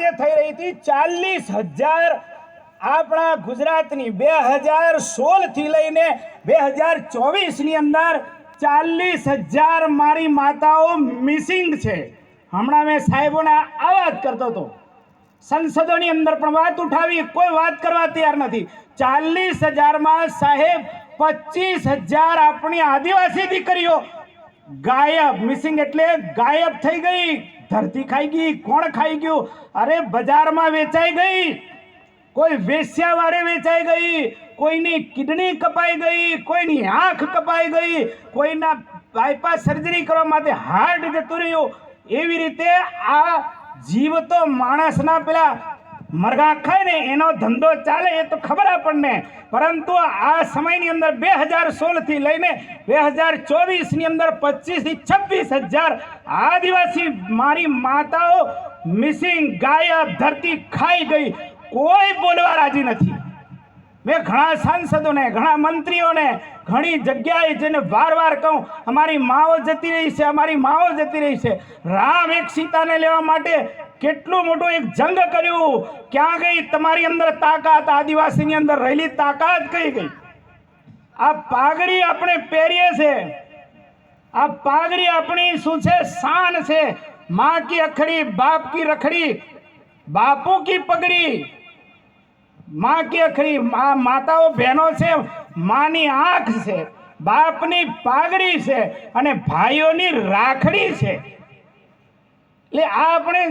હત્યા થઈ રહી હતી ચાલીસ હજાર આપણા ગુજરાતની બે હજાર સોળથી લઈને બે હજાર ચોવીસની અંદર ચાલીસ હજાર મારી માતાઓ મિસિંગ છે. હમણાં મેં સાહેબોને આ વાત કરતો હતો. સંસદોની અંદર પણ વાત ઉઠાવી, કોઈ વાત કરવા તૈયાર નથી. ચાલીસ હજારમાં સાહેબ પચીસ હજાર આપણી આદિવાસી દીકરીઓ ગાયબ મિસિંગ એટલે ગાયબ થઈ ગઈ. ધરતી ખાઈ ગઈ, કોણ ખાઈ ગયું? અરે, બજારમાં વેચાઈ ગઈ. કોઈ વેશ્યાવાળે વેચાઈ ગઈ, કોઈની કિડની કપાઈ ગઈ, કોઈની આંખ કપાઈ ગઈ, કોઈના બાયપાસ સર્જરી કરવા માટે હાર્ટ જતું રહ્યું. એવી રીતે આ જીવ તો માણસના પેલા મરઘા ખાય ને એનો ધંધો ચાલે એ તો ખબર આપણને. પરંતુ આ સમયની અંદર બે હજાર સોળથી લઈને બે હજાર ચોવીસની અંદર પચીસથી છવ્વીસ હજાર આદિવાસી મારી માતાઓ મિસિંગ ગાયબ ધરતી ખાઈ ગઈ. કોઈ બોલવા રાજી નથી. મેં ઘણા સાંસદોને, ઘણા મંત્રીઓને ઘણી જગ્યાએ જેને વાર વાર કહું, અમારી માઓ જતી રહી છે, અમારી માઓ જતી રહી છે. રામ એક સીતાને લેવા માટે કેટલું મોટું એક જંગ કર્યું. ક્યાં ગઈ? તમારી અંદર તાકાત, આદિવાસીની અંદર રહેલી તાકાત કઈ ગઈ? આ પાઘડી આપણે પહેરીએ છે. આ પાઘડી આપણી શું છે? શાન છે. માં કી અખડી બાપ કી રખડી, બાપુ કી પગડી. માં કે ખરી માતાઓ બહેનો છે, માની આંખ છે, બાપની પાઘડી છે અને ભાઈઓની રાખડી છે. એટલે આ આપણે